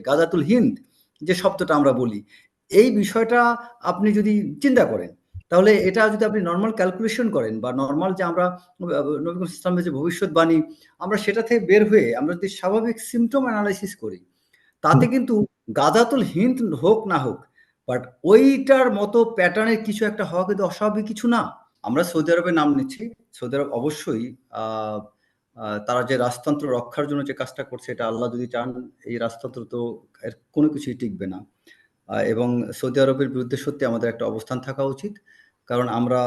গাজাতুল হিন্দ যে শব্দটা আমরা বলি এই বিষয়টা আপনি যদি চিন্তা করেন তাহলে এটা যদি আপনি নর্মাল ক্যালকুলেশন করেন বা নর্মাল যে আমরা নবী ইসলামের যে ভবিষ্যৎবাণী আমরা সেটা থেকে বের হয়ে আমরা যদি স্বাভাবিক সিমটম অ্যানালাইসিস করি তাতে কিন্তু গাদাতুল হিন্দ হোক না হোক বাট ওইটার মতো প্যাটার্নের কিছু একটা হওয়া কিন্তু অস্বাভাবিক কিছু না। আমরা সৌদি আরবের নাম নিচ্ছি সৌদি আরব অবশ্যই তারা যে রাজতন্ত্র রক্ষার জন্য যে কাজটা করছে, এটা আল্লাহ যদি চান, এই রাজতন্ত্র তো এর কোনো কিছুই টিকবে না। এবং সৌদি আরবের বিরুদ্ধে সত্যি আমাদের একটা অবস্থান থাকা উচিত। কারণ আমরা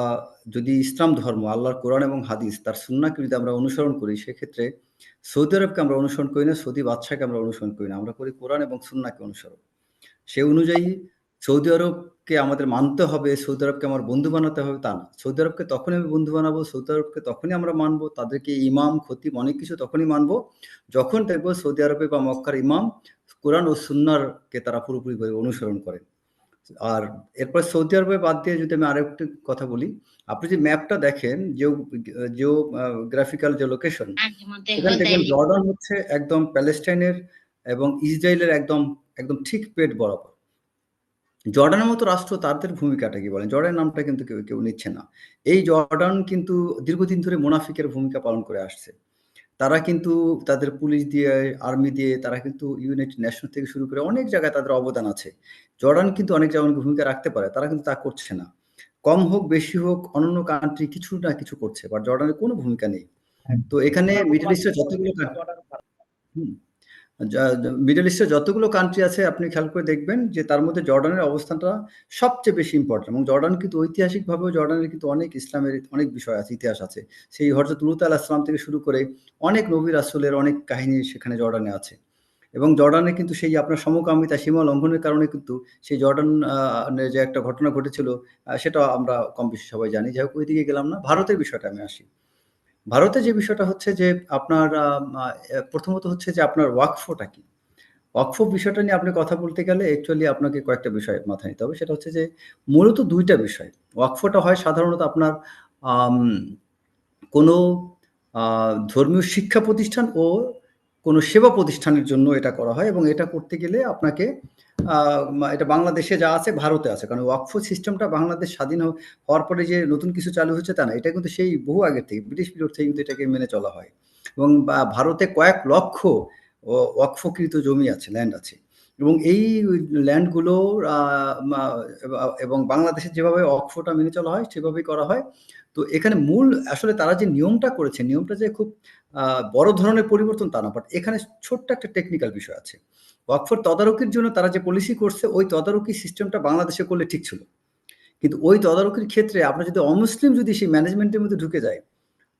যদি ইসলাম ধর্ম, আল্লাহর কোরআন এবং হাদিস, তার সুন্নাকে যদি আমরা অনুসরণ করি, সেক্ষেত্রে সৌদি আরবকে আমরা অনুসরণ করি না, সৌদি বাদশাকে আমরা অনুসরণ করি না। আমরা করি কোরআন এবং সুন্নাকে অনুসরণ। সে অনুযায়ী সৌদি আরবকে আমাদের মানতে হবে সৌদি আরবকে আমার বন্ধু বানাতে হবে তা না। সৌদি আরবকে তখনই আমি বন্ধু বানাবো সৌদি আরবকে তখনই আমরা মানবো তাদেরকে ইমাম খতিব অনেক কিছু তখনই মানবো যখন দেখব সৌদি আরবে বা মক্কার ইমাম কোরআন ও সুন্নারকে তারা পুরোপুরি অনুসরণ করেন আর এরপর সৌদি আরবে বাদ দিয়ে যদি আমি আরেকটি কথা বলি আপনি যে ম্যাপটা দেখেন যে জিও গ্রাফিক্যাল যে লোকেশন এখানে দেখবেন জর্ডান হচ্ছে একদম প্যালেস্টাইনের এবং ইসরায়েলের একদম একদম ঠিক পেট বরাবর। জর্ডানের মতো রাষ্ট্র তাদের ভূমিকাটা কি বলেন? জর্ডান নামটা কিন্তু কেউ কেউ নিচ্ছে না। এই জর্ডান কিন্তু দীর্ঘদিন ধরে মোনাফিকের ভূমিকা পালন করে আসছে। তারা কিন্তু তাদের পুলিশ দিয়ে আর্মি দিয়ে তারা কিন্তু ইউনাইটেড নেশন থেকে শুরু করে অনেক জায়গায় তাদের অবদান আছে। জর্ডান কিন্তু অনেক জায়গায় ভূমিকা রাখতে পারে তারা কিন্তু তা করছে না। কম হোক বেশি হোক অন্যান্য কান্ট্রি কিছু না কিছু করছে বাট জর্ডানের কোনো ভূমিকা নেই। তো এখানে মিডল ইস্টের যতগুলো মিডল ইস্টের যতগুলো কান্ট্রি আছে, আপনি খেয়াল করে দেখবেন যে তার মধ্যে জর্ডানের অবস্থানটা সবচেয়ে বেশি ইম্পর্টেন্ট এবং জর্ডান কিন্তু ঐতিহাসিকভাবেও জর্ডানের কিন্তু অনেক ইসলামের অনেক বিষয় আছে, ইতিহাস আছে। সেই হরজত লুত আল ইসলাম থেকে শুরু করে অনেক নবীর আসলের অনেক কাহিনী সেখানে জর্ডানে আছে। এবং জর্ডানে কিন্তু সেই আপনার সমকামিতা, সীমা লঙ্ঘনের কারণে কিন্তু সেই জর্ডান যে একটা ঘটনা ঘটেছিল সেটা আমরা কম বেশি সবাই জানি। যাই হোক, ওইদিকে গেলাম না। ভারতের বিষয়টা আমি আসি। ভারতে যে বিষয়টা হচ্ছে যে আপনার প্রথমত হচ্ছে যে আপনার ওয়াকফোটা কি? ওয়াকফো বিষয়টা নিয়ে আপনি কথা বলতে গেলে অ্যাকচুয়ালি আপনাকে কয়েকটা বিষয় মাথায় নিতে হবে। সেটা হচ্ছে যে মূলত দুইটা বিষয়। ওয়াকফোটা হয় সাধারণত আপনার কোনো ধর্মীয় শিক্ষা প্রতিষ্ঠান ও কোনো সেবা প্রতিষ্ঠানের জন্য এটা করা হয় এবং এটা করতে গেলে আপনাকে এটা বাংলাদেশে যা আছে ভারতে আছে। কারণ ওয়াকফ সিস্টেমটা বাংলাদেশ স্বাধীন হওয়ার পরে যে নতুন কিছু চালু হচ্ছে তা না, এটা কিন্তু সেই বহু আগের থেকে, ব্রিটিশ পিরিয়ড থেকে কিন্তু এটাকে মেনে চলা হয়। এবং ভারতে কয়েক লক্ষ ওয়াকফকৃত জমি আছে ল্যান্ড আছে। এবং এই ল্যান্ডগুলো এবং বাংলাদেশে যেভাবে অক্ষটা মেনে চলা হয়, সেভাবেই করা হয়। তো এখানে মূল, আসলে তারা যে নিয়মটা করেছে, নিয়মটা যে খুব বড় ধরনের পরিবর্তন তা না বাট এখানে ছোট্ট একটা টেকনিক্যাল বিষয় আছে। ওয়াকফর তদারকির জন্য তারা যে পলিসি করছে, ওই তদারকি সিস্টেমটা বাংলাদেশে করলে ঠিক ছিল। কিন্তু ওই তদারকির ক্ষেত্রে আপনার যদি অমুসলিম যদি সেই ম্যানেজমেন্টের মধ্যে ঢুকে যায়,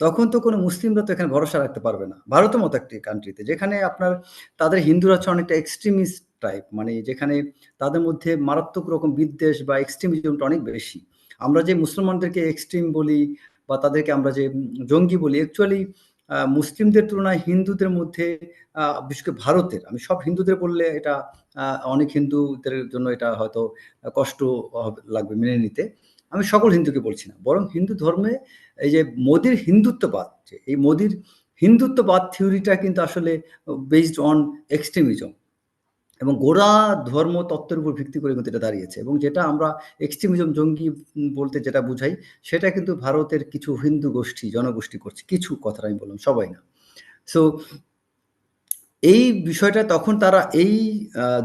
তখন তো কোনো মুসলিমরা তো এখানে ভরসা রাখতে পারবে না। ভারতের মতো একটি কান্ট্রিতে যেখানে আপনার তাদের হিন্দুরা হচ্ছে অনেকটা এক্সট্রিমিস্ট টাইপ মানে যেখানে তাদের মধ্যে মারাত্মক রকম বিদ্বেষ বা এক্সট্রিমিজমটা অনেক বেশি। আমরা যে মুসলমানদেরকে এক্সট্রিম বলি বা তাদেরকে আমরা যে জঙ্গি বলি অ্যাকচুয়ালি মুসলিমদের তুলনায় হিন্দুদের মধ্যে বিশেষ ভারতের, আমি সব হিন্দুদের বললে এটা অনেক হিন্দুদের জন্য এটা হয়তো কষ্ট লাগবে মেনে নিতে। আমি সকল হিন্দুকে বলছি না, বরং হিন্দু ধর্মে এই যে মোদির হিন্দুত্ববাদ এই মোদির হিন্দুত্ববাদ থিওরিটা কিন্তু আসলে বেসড অন এক্সট্রিমিজম এবং গোড়া ধর্ম তত্ত্বের উপর ভিত্তি করে কিন্তু এটা দাঁড়িয়েছে। এবং যেটা আমরা এক্সট্রিমিজম জঙ্গি বলতে যেটা বুঝাই, সেটা কিন্তু ভারতের কিছু হিন্দু গোষ্ঠী, জনগোষ্ঠী করছে। কিছু কথা আমি বললাম, সবাই না। সো এই বিষয়টা তখন তারা এই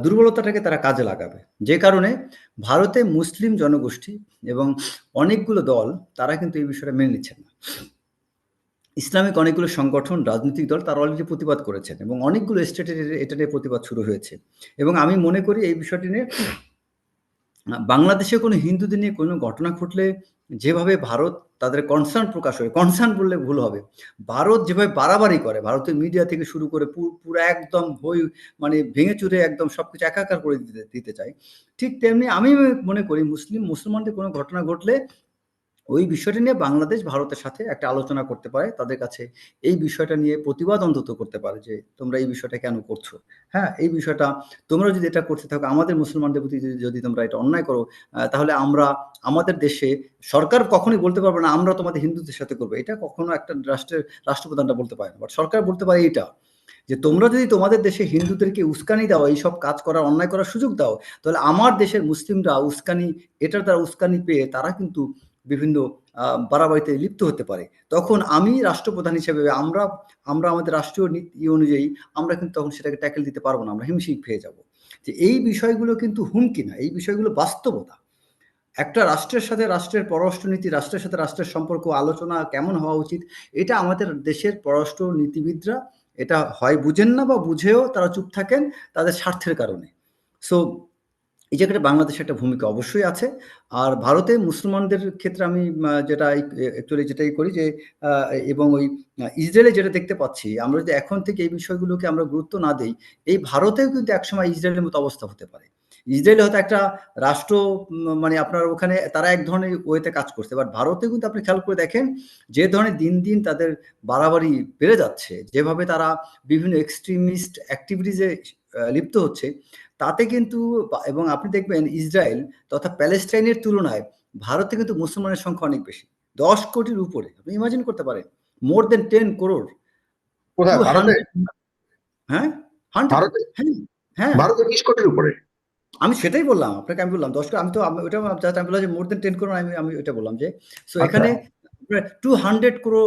দুর্বলতাটাকে তারা কাজে লাগাবে। যে কারণে ভারতে মুসলিম জনগোষ্ঠী এবং অনেকগুলো দল, তারা কিন্তু এই বিষয়টা মেনে নিচ্ছেন না। ইসলামিক অনেকগুলো সংগঠন, রাজনৈতিক দল, তারা অলরেডি প্রতিবাদ করেছেন এবং অনেকগুলো স্টেটে এটা নিয়ে প্রতিবাদ শুরু হয়েছে। এবং আমি মনে করি এই বিষয়টি নিয়ে, বাংলাদেশে কোনো হিন্দুদের নিয়ে কোনো ঘটনা ঘটলে যেভাবে ভারত তাদের কনসার্ন প্রকাশ হয় কনসার্ন বললে ভুল হবে। ভারত যেভাবে বাড়াবাড়ি করে, ভারতের মিডিয়া থেকে শুরু করে পুরো একদম বই মানে ভেঙে চুরে একদম সবকিছু একাকার করে দিতে দিতে চাই ঠিক তেমনি আমি মনে করি মুসলিম, মুসলমানদের কোনো ঘটনা ঘটলে ওই বিষয়টা নিয়ে বাংলাদেশ ভারতের সাথে একটা আলোচনা করতে পারে, তাদের কাছে এই বিষয়টা নিয়ে প্রতিবাদ অন্তত করতে পারে যে তোমরা এই বিষয়টা কেন করছ। হ্যাঁ এই বিষয়টা তোমরা যদি এটা করতে থাকো, আমাদের মুসলমানদের প্রতি যদি তোমরা এটা অন্যায় করো তাহলে আমরা, আমাদের দেশে সরকার কখনোই বলতে পারবে না, আমরা তোমাদের হিন্দুদের সাথে করব। এটা কখনো একটা রাষ্ট্রের রাষ্ট্রপ্রধানটা বলতে পারে না বাট সরকার বলতে পারে এইটা, যে তোমরা যদি তোমাদের দেশে হিন্দুদেরকে উস্কানি দাও এইসব কাজ করার, অন্যায় করার সুযোগ দাও, তাহলে আমার দেশের মুসলিমরা উস্কানি, এটার দ্বারা উস্কানি পেয়ে তারা কিন্তু বিভিন্ন বাড়াবাড়িতে লিপ্ত হতে পারে। তখন আমি রাষ্ট্রপ্রধান হিসেবে আমরা আমরা আমাদের রাষ্ট্রীয় নীতি অনুযায়ী আমরা কিন্তু তখন সেটাকে ট্যাকেল দিতে পারব না, আমরা হিমশিম পেয়ে যাব। যে এই বিষয়গুলো কিন্তু হুমকি না, এই বিষয়গুলো বাস্তবতা। একটা রাষ্ট্রের সাথে রাষ্ট্রের পররাষ্ট্রনীতি, রাষ্ট্রের সাথে রাষ্ট্রের সম্পর্ক, আলোচনা কেমন হওয়া উচিত, এটা আমাদের দেশের পররাষ্ট্র নীতিবিদরা এটা হয় বুঝেন না বা বুঝেও তারা চুপ থাকেন তাদের স্বার্থের কারণে। সো এই জায়গাটা বাংলাদেশে একটা ভূমিকা অবশ্যই আছে। আর ভারতে মুসলমানদের ক্ষেত্রে আমি যেটা অ্যাকচুয়ালি যেটাই করি যে এবং ওই ইসরায়েলে যেটা দেখতে পাচ্ছি, আমরা যদি এখন থেকে এই বিষয়গুলোকে আমরা গুরুত্ব না দিই, এই ভারতেও কিন্তু একসময় ইসরায়েলের মতো অবস্থা হতে পারে। ইসরায়েল হয়তো একটা রাষ্ট্র মানে আপনার ওখানে তারা এক ধরনের ওয়েতে কাজ করছে বাট ভারতে কিন্তু আপনি খেয়াল করে দেখেন, যে ধরনের দিন দিন তাদের বাড়াবাড়ি বেড়ে যাচ্ছে। যেভাবে তারা বিভিন্ন এক্সট্রিমিস্ট অ্যাক্টিভিটিসে লিপ্ত হচ্ছে তাতে কিন্তু এবং আপনি দেখবেন ইসরায়েল তথা প্যালেস্টাইনের তুলনায় ভারতে কিন্তু মুসলমানের সংখ্যা অনেক বেশি দশ কোটির উপরে। আপনি ইমাজিন করতে পারেন মোর দেন টেন করোড় হ্যাঁ? হ্যাঁ ভারতে বিশ কোটির উপরে? আমি সেটাই বললাম আপনাকে আমি বললাম দশ আমি তো ওটা আমি বললাম যে মোর দেন টেন করোড় আমি আমি ওইটা বললাম যে সো আচ্ছা। এখানে টু হান্ড্রেড করো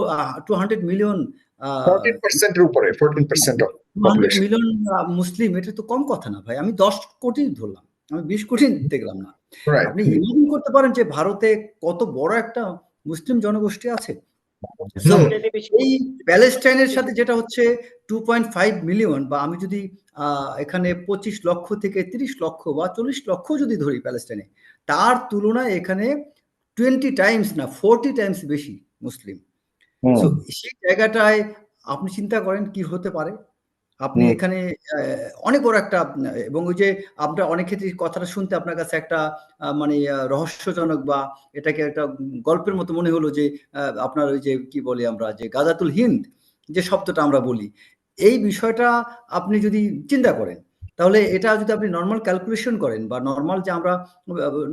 টু হান্ড্রেড মিলিয়ন উপরে মুসলিম এটা তো কম কথা না ভাই। আমি দশ কোটি ধরলাম আমি বিশ কোটি দেখলাম না। আপনি ইমাজিন করতে পারেন যে ভারতে কত বড় একটা মুসলিম জনগোষ্ঠী আছে। এই প্যালেস্টাইনের সাথে যেটা হচ্ছে টু পয়েন্ট ফাইভ মিলিয়ন বা আমি যদি এখানে পঁচিশ লক্ষ থেকে তিরিশ লক্ষ বা চল্লিশ লক্ষ যদি ধরি প্যালেস্টাইনে তার তুলনায় এখানে টোয়েন্টি টাইমস না ফোরটি টাইমস বেশি মুসলিম। সেই জায়গাটায় আপনি চিন্তা করেন কি হতে পারে? আপনি এখানে অনেক বড় একটা এবং ওই যে আপনার অনেক ক্ষেত্রে কথাটা শুনতে আপনার কাছে একটা মানে রহস্যজনক বা এটাকে একটা গল্পের মতো মনে হলো যে আপনার ওই যে কি বলি আমরা যে গাজাতুল হিন্দ যে শব্দটা আমরা বলি। এই বিষয়টা আপনি যদি চিন্তা করেন তাহলে এটা যদি আপনি নর্মাল ক্যালকুলেশন করেন বা নর্মাল যে আমরা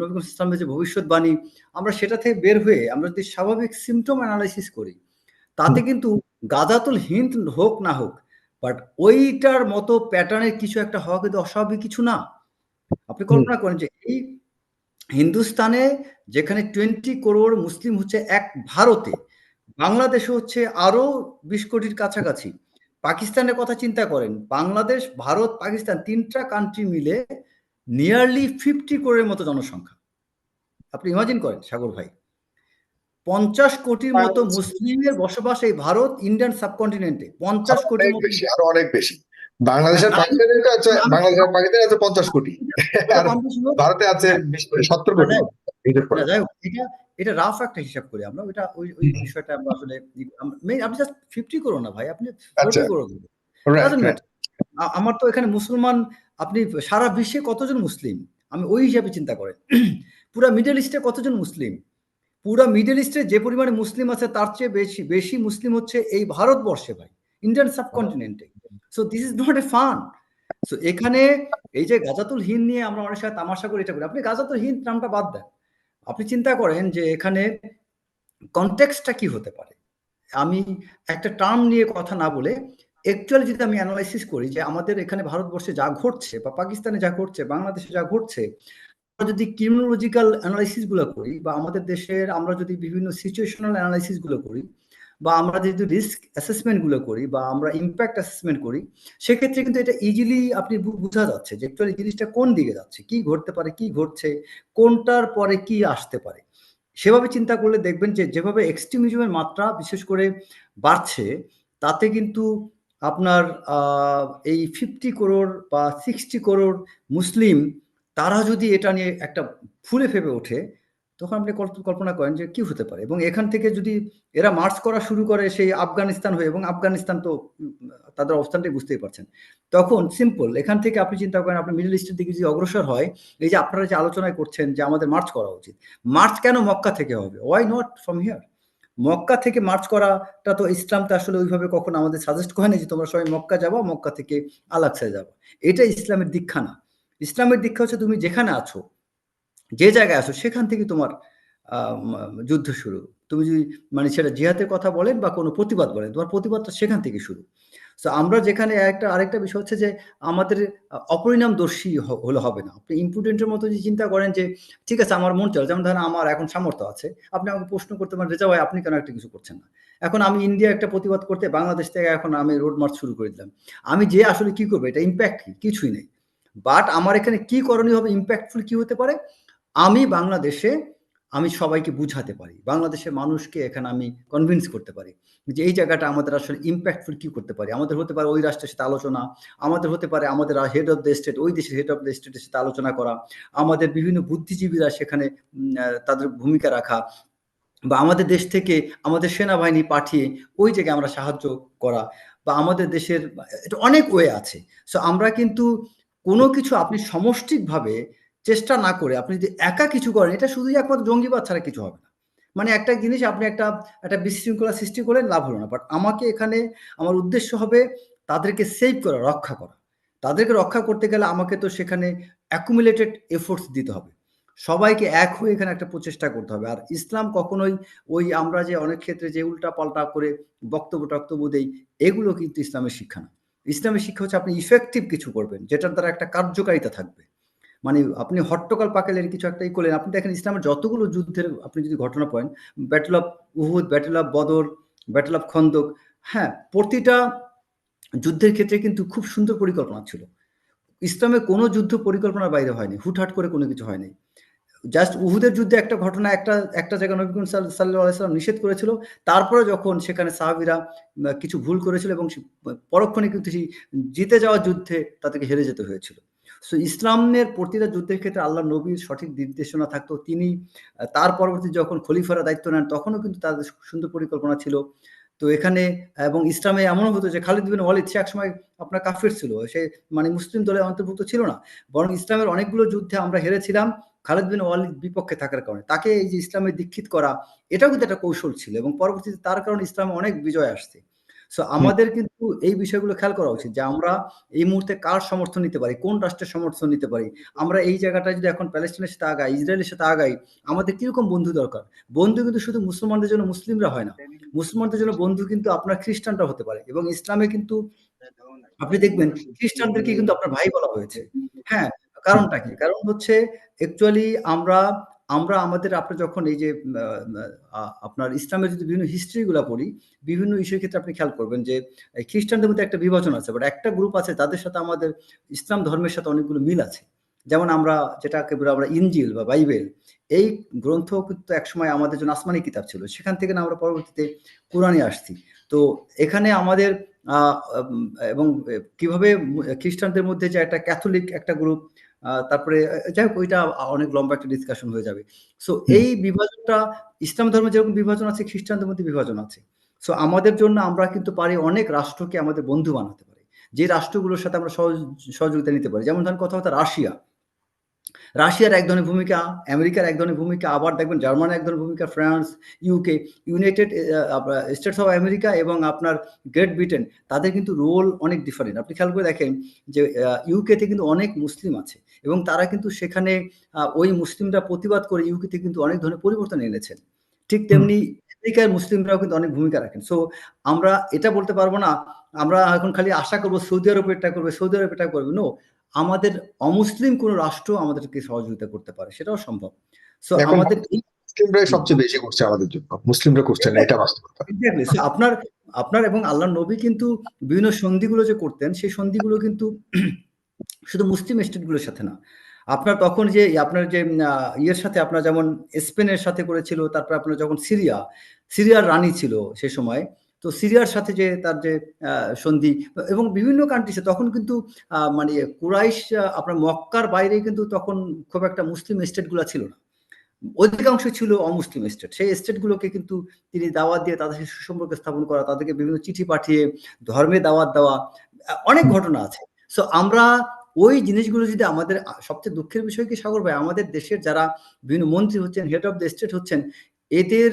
নবী ইসলামের যে ভবিষ্যৎবাণী আমরা সেটা থেকে বের হয়ে আমরা যদি স্বাভাবিক সিমটম অ্যানালাইসিস করি তাতে কিন্তু গাজাতুল হিন্দ হোক না হোক বাট ওইটার মতো প্যাটার্নের কিছু একটা হওয়া কিন্তু অস্বাভাবিক কিছু না। আপনি কল্পনা করেন যে এই হিন্দুস্তানে যেখানে টোয়েন্টি করোড় মুসলিম হচ্ছে এক ভারতে বাংলাদেশে হচ্ছে আরও বিশ কোটির কাছাকাছি। পাকিস্তানের কথা চিন্তা করেন বাংলাদেশ ভারত পাকিস্তান তিনটা কান্ট্রি মিলে নিয়ারলি ফিফটি করোড়ের মতো জনসংখ্যা। আপনি ইমাজিন করেন সাগর ভাই। পঞ্চাশ কোটির মতো মুসলিমের বসবাস এই ভারত ইন্ডিয়ান সাবকন্টিনেন্টে। পঞ্চাশ কোটি বেশি আরও অনেক বেশি। বাংলাদেশের পাকিস্তানের আছে বাংলাদেশের পাকিস্তান আছে পঞ্চাশ কোটি। ভারতে আছে সত্তর কোটি। এটা রাফ একটা হিসাব করি আমরা। ওইটা ওই ওই বিষয়টা আমরা আসলে আপনি জাস্ট ফিফটি করো না ভাই আপনি করো আমার তো এখানে মুসলমান আপনি সারা বিশ্বে কতজন মুসলিম? আমি ওই হিসাবে চিন্তা করেন। পুরা মিডল ইস্টে কতজন মুসলিম? পুরা মিডল ইস্টে যে পরিমাণে মুসলিম আছে, তার চেয়ে বেশি বেশি মুসলিম হচ্ছে এই ভারতবর্ষে ভাই Indian সাবকন্টিনেন্টে so this is not a fun so এখানে এই যে গাজাতুল হিন্দ নিয়ে আমরা অনেক সময় তামাশা করি, এটা করি। আপনি গাজাতুল হিন্দ নামটা বাদ দেন। আপনি চিন্তা করেন যে এখানে কনটেক্সটটা কি হতে পারে? আমি একটা টার্ম নিয়ে কথা না বলে অ্যাকচুয়ালি যদি আমি অ্যানালাইসিস করি যে আমাদের এখানে ভারতবর্ষে যা ঘটছে বা পাকিস্তানে যা ঘটছে, বাংলাদেশে যা ঘটছে যদি ক্রিমিনোলজিক্যাল অ্যানালাইসিসগুলো করি বা আমাদের দেশের আমরা যদি বিভিন্ন সিচুয়েশনাল অ্যানালাইসিসগুলো করি বা আমরা যদি রিস্ক অ্যাসেসমেন্টগুলো করি বা আমরা ইম্প্যাক্ট অ্যাসেসমেন্ট করি, সেক্ষেত্রে কিন্তু এটা ইজিলি আপনি বোঝা যাচ্ছে যে অ্যাকচুয়ালি জিনিসটা কোন দিকে যাচ্ছে, কি ঘটতে পারে, কি ঘটছে, কোনটার পরে কি আসতে পারে। সেভাবে চিন্তা করলে দেখবেন যে যেভাবে এক্সট্রিমিজমের মাত্রা বিশেষ করে বাড়ছে, তাতে কিন্তু আপনার এই ফিফটি করোড় বা সিক্সটি করোড় মুসলিম তারা যদি এটা নিয়ে একটা ফুলে ফেপে ওঠে, তখন আপনি কল্পনা করেন যে কি হতে পারে? এবং এখান থেকে যদি এরা মার্চ করা শুরু করে সেই আফগানিস্তান হয়ে, এবং আফগানিস্তান তো তাদের অবস্থানটাই বুঝতেই পারছেন। তখন সিম্পল এখান থেকে আপনি চিন্তা করেন আপনি মিডল ইস্টের দিকে যদি অগ্রসর হয়, এই যে আপনারা যে আলোচনায় করছেন যে আমাদের মার্চ করা উচিত, মার্চ কেন মক্কা থেকে হবে? Why not from here Mecca থেকে মার্চ করাটা তো ইসলামটা আসলে ওইভাবে কখনো আমাদের সাজেস্ট করে না যে তোমরা সবাই মক্কা যাব, মক্কা থেকে আলাক্সায় যাব। এটা ইসলামের দীক্ষা না। ইসলামের দীক্ষা হচ্ছে তুমি যেখানে আছো যে জায়গায় আছো সেখান থেকে তোমার যুদ্ধ শুরু তুমি যদি মানে সেটা জিহাদের কথা বলেন বা কোনো প্রতিবাদ বলেন তোমার প্রতিবাদটা সেখান থেকে শুরু সো আমরা যেখানে একটা আরেকটা বিষয় হচ্ছে যে আমাদের অপরিণামদর্শী হলে হবে না। আপনি ইম্প্রুডেন্টের মতো যদি চিন্তা করেন যে ঠিক আছে আমার মন চায় যেমন ধরেন আমার এখন সামর্থ্য আছে। আপনি আমাকে প্রশ্ন করতে পারেন, "রেজা ভাই আপনি কেন একটা কিছু করছেন না?" এখন আমি ইন্ডিয়া একটা প্রতিবাদ করতে বাংলাদেশ থেকে এখন আমি রোড মার্চ শুরু করে দিলাম। আমি যেয়ে আসলে কি করব? এটা ইমপ্যাক্ট? কিছুই নেই। বাট আমার এখানে কি করণীয় হবে ইমপ্যাক্টফুল কি হতে পারে? আমি বাংলাদেশে আমি সবাইকে বুঝাতে পারি। বাংলাদেশের মানুষকে এখানে আমি কনভিন্স করতে পারি। যে এই জায়গাটা আমাদের আসলে ইম্প্যাক্টফুল কি করতে পারি? আমাদের হতে পারে ওই রাষ্ট্রের সাথে আলোচনা, আমাদের হতে পারে আমাদের হেড অফ দ্য স্টেট ওই দেশের হেড অফ দ্য স্টেটের সাথে আলোচনা করা, আমাদের বিভিন্ন বুদ্ধিজীবীরা সেখানে তাদের ভূমিকা রাখা বা আমাদের দেশ থেকে আমাদের সেনাবাহিনী পাঠিয়ে ওই জায়গায় আমরা সাহায্য করা বা আমাদের দেশের এটা অনেক ওয়ে আছে। সো আমরা কিন্তু কোনো কিছু আপনি সমষ্টিকভাবে চেষ্টা না করে আপনি যদি একা কিছু করেন এটা শুধুই একমাত্র জঙ্গিবাদ ছাড়া কিছু হবে না। মানে একটা জিনিস আপনি একটা, একটা বিশৃঙ্খলা সৃষ্টি করলেন লাভ হলো না। বাট আমাকে এখানে আমার উদ্দেশ্য হবে তাদেরকে সেভ করা, রক্ষা করা। তাদেরকে রক্ষা করতে গেলে আমাকে তো সেখানে accumulated এফোর্টস দিতে হবে। সবাইকে এক হয়ে এখানে একটা প্রচেষ্টা করতে হবে। আর ইসলাম কখনোই ওই আমরা যে অনেক ক্ষেত্রে যে উল্টা-পাল্টা করে বক্তব্য-টক্তব্য দেই, এগুলো কিন্তু ইসলামের শিক্ষা না। ইসলামের শিক্ষা হচ্ছে আপনি ইফেক্টিভ কিছু করবেন, যেটার দ্বারা একটা কার্যকারিতা থাকবে। মানে আপনি হট্টকাল পাকেলের কিছু একটা ই করলেন, আপনি দেখেন ইসলামের যতগুলো যুদ্ধের আপনি যদি ঘটনা পড়েন, battle of Uhud, battle of Badr, battle of Khandaq, হ্যাঁ? প্রতিটা যুদ্ধের ক্ষেত্রে কিন্তু খুব সুন্দর পরিকল্পনা ছিল। ইসলামের কোনো যুদ্ধ পরিকল্পনার বাইরে হয়নি। হুটহাট করে কোনো কিছু হয়নি। জাস্ট উহুদের যুদ্ধে একটা ঘটনা একটা, একটা জায়গায় নবী করিম সাল সাল্লাম নিষেধ করেছিল। তারপরে যখন সেখানে সাহাবীরা কিছু ভুল করেছিল এবং পরক্ষণে কিন্তু সেই জিতে যাওয়া যুদ্ধে তাদেরকে হেরে যেতে হয়েছিল। সো ইসলামের প্রতিটা যুদ্ধের ক্ষেত্রে আল্লাহ নবীর সঠিক নির্দেশনা থাকতো। তিনি তার পরবর্তী যখন খলিফারা দায়িত্ব নেন তখনও কিন্তু তাদের সুন্দর পরিকল্পনা ছিল। তো এখানে এবং ইসলামে এমনও হতো যে খালিদ বিন ওয়ালিদ সে একসময় আপনার কাফির ছিল। সে মানে মুসলিম দলের অন্তর্ভুক্ত ছিল না। বরং ইসলামের অনেকগুলো যুদ্ধে আমরা হেরেছিলাম খালিদ বিন ওয়ালিদ বিপক্ষে থাকার কারণে। তাকে এই যে ইসলামে দীক্ষিত করা এটাও কিন্তু একটা কৌশল ছিল এবং পরবর্তীতে তার কারণে ইসলামে অনেক বিজয় আসছে। সো আমাদের কিন্তু এই বিষয়গুলো খেয়াল করা উচিত যে আমরা এই মুহূর্তে কার সমর্থন নিতে পারি, কোন রাষ্ট্রের সমর্থন নিতে পারি। আমরা এই জায়গাটায় যদি এখন প্যালেস্টাইনের সাথে আগাই, ইসরায়েলের সাথে আগাই, আমাদের কীরকম বন্ধু দরকার? বন্ধু কিন্তু শুধু মুসলমানদের জন্য মুসলিমরা হয় না। মুসলমানদের জন্য বন্ধু কিন্তু আপনার খ্রিস্টানরা হতে পারে এবং ইসলামে কিন্তু আপনি দেখবেন খ্রিস্টানদেরকে কিন্তু আপনার ভাই বলা হয়েছে। হ্যাঁ, কারণটা কি? কারণ হচ্ছে অ্যাকচুয়ালি আমরা, আমরা আমাদের আপনার যখন এই যে আপনার ইসলামের যদি বিভিন্ন হিস্ট্রিগুলো পড়ি, বিভিন্ন ইস্যুর ক্ষেত্রে আপনি খেয়াল করবেন যে খ্রিস্টানদের মধ্যে একটা বিভাজন আছে। বাট একটা গ্রুপ আছে তাদের সাথে আমাদের ইসলাম ধর্মের সাথে অনেকগুলো মিল আছে। যেমন আমরা যেটাকে বলি আমরা ইনজিল বা বাইবেল এই গ্রন্থ কিন্তু একসময় আমাদের জন্য আসমানি কিতাব ছিল। সেখান থেকে না আমরা পরবর্তীতে কোরআনে আসছি। তো এখানে আমাদের এবং কীভাবে খ্রিস্টানদের মধ্যে যে একটা ক্যাথলিক একটা গ্রুপ তারপরে যাই হোক ওইটা অনেক লম্বা একটা ডিসকাশন হয়ে যাবে। সো এই বিভাজনটা ইসলাম ধর্মে যেরকম বিভাজন আছে খ্রিস্টানদের মধ্যে বিভাজন আছে। সো আমাদের জন্য আমরা কিন্তু পারি অনেক রাষ্ট্রকে আমাদের বন্ধু বানাতে পারি। যে রাষ্ট্রগুলোর সাথে আমরা সহযোগিতা নিতে পারি। যেমন ধরেন কথা, কথা রাশিয়া। রাশিয়ার এক ধরনের ভূমিকা, আমেরিকার এক ধরনের ভূমিকা, আবার দেখবেন জার্মানির এক ধরনের ভূমিকা, France, UK, United States of America এবং আপনার গ্রেট ব্রিটেন তাদের কিন্তু রোল অনেক ডিফারেন্ট। আপনি খেয়াল করে দেখেন যে ইউকেতে কিন্তু অনেক মুসলিম আছে এবং তারা কিন্তু সেখানে ওই মুসলিমরা প্রতিবাদ করে ইউকেতে কিন্তু অনেক ধরনের পরিবর্তন এনেছেন। ঠিক তেমনি আমেরিকার মুসলিমরাও কিন্তু অনেক ভূমিকা রাখেন। সো আমরা এটা বলতে পারব না, আমরা এখন খালি আশা করব সৌদি আরব এটা করবে, সৌদি আরব এটা করবে। নো, আমাদের অমুসলিম কোন রাষ্ট্র আমাদেরকে সহযোগিতা করতে পারে। সেটাও সম্ভব। সো আমাদের মুসলিমরাই সবচেয়ে বেশি করছে আমাদের জন্য। মুসলিমরা করছে না এটা বাস্তবতা। আপনার, আপনার এবং আল্লাহ নবী কিন্তু বিভিন্ন সন্ধিগুলো যে করতেন সেই সন্ধিগুলো কিন্তু শুধু মুসলিম স্টেটগুলোর সাথে না। আপনার তখন যে আপনার যে ইয়ের সাথে আপনার যেমন স্পেনের সাথে করেছিল, তারপর আপনার যখন সিরিয়া, সিরিয়ার রানী ছিল সে সময়। তো সিরিয়ার সাথে যে তার যে সন্ধি এবং বিভিন্ন কান্ট্রিসে তখন কিন্তু মানে কুরাইশ আপনার মক্কার বাইরে কিন্তু তখন খুব একটা মুসলিম স্টেটগুলো ছিল না। অধিকাংশ ছিল অমুসলিম স্টেট। সেই স্টেটগুলোকে কিন্তু তিনি দাওয়াত দিয়ে তাদের সাথে সুসম্পর্ক স্থাপন করা, তাদেরকে বিভিন্ন চিঠি পাঠিয়ে ধর্মে দাওয়াত দেওয়া, অনেক ঘটনা আছে। সো আমরা ওই জিনিসগুলো যদি আমাদের সবচেয়ে দুঃখের বিষয় কি সাগর ভাই? আমাদের দেশের যারা বিভিন্ন মন্ত্রী হচ্ছেন, হেড অফ দ্য স্টেট হচ্ছেন, এদের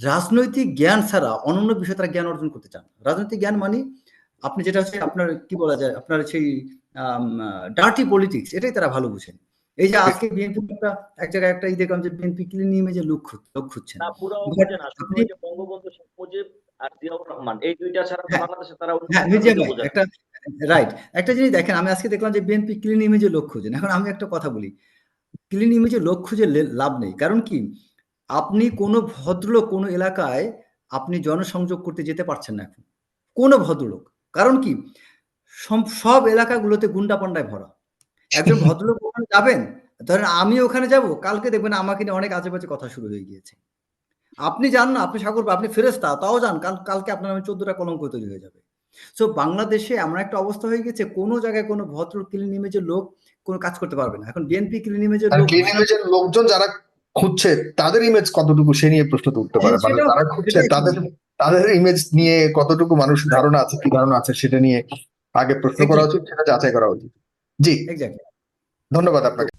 রাজনৈতিক জ্ঞান ছাড়া অন্যান্য বিষয়ে তারা জ্ঞান অর্জন করতে চান রাজনৈতিক জ্ঞান মানে আপনি যেটা হচ্ছে আপনার কি বলা যায়? আপনার সেই ডার্টি পলিটিক্স এটাই তারা ভালো বুঝেন। এই যে আজকে বিএনপি একটা এক জায়গায় একটা ই দেখলাম যে বিএনপি ক্লিন ইমেজ এ লুক খু লোক খুঁজছেন। না পুরো যে বঙ্গবন্ধু শেখ মুজিব আর জিয়াউর রহমান এই দুইটা ছাড়া তো হ্যাঁ। বাংলাদেশে তারা হ্যাঁ। একটা রাইট একটা জিনিস দেখেন, আমি আজকে দেখলাম যে বিএনপি ক্লিন ইমেজের লোক খুঁজেন। এখন আমি একটা কথা বলি। ক্লিন ইমেজের লোক খুঁজে লে- লাভ নেই। কারণ কি? আপনি কোনো ভদ্রলোক কোনো এলাকায় আপনি জনসংযোগ করতে যেতে পারছেন না এখন। কোনো ভদ্রলোক। কারণ কি? সব এলাকাগুলোতে গুন্ডা পান্ডায় ভরা। একজন ভদ্রলোক ওখানে যাবেন, ধরেন আমি ওখানে যাব, কালকে দেখবেন আমাকে নিয়ে অনেক আজেবাজে কথা শুরু হয়ে গিয়েছে। আপনি যান না, আপনি সাগর, আপনি ফেরেস্তা তাও যান। কাল, কালকে আপনার নামে চোদ্দটা কলঙ্ক তৈরি হয়ে যাবে। সো বাংলাদেশে এমন একটা অবস্থা হয়ে গেছে কোনো জায়গায় কোনো ভদ্র ক্লিন ইমেজের লোক কোনো কাজ করতে পারবে না। এখন বিএনপি ক্লিন ইমেজের ক্লিন ইমেজের লোকজন যারা খুঁজছে তাদের ইমেজ কতটুকু সে নিয়ে প্রশ্ন তো উঠতে পারে? হ্যাঁ, মানে তারা খুঁজছে তাদের তাদের ইমেজ নিয়ে কতটুকু মানুষ ধারণা আছে কি ধারণা আছে সেটা নিয়ে আগে প্রশ্ন করা উচিত সেটা যাচাই করা উচিত। জি। ধন্যবাদ আপনাকে।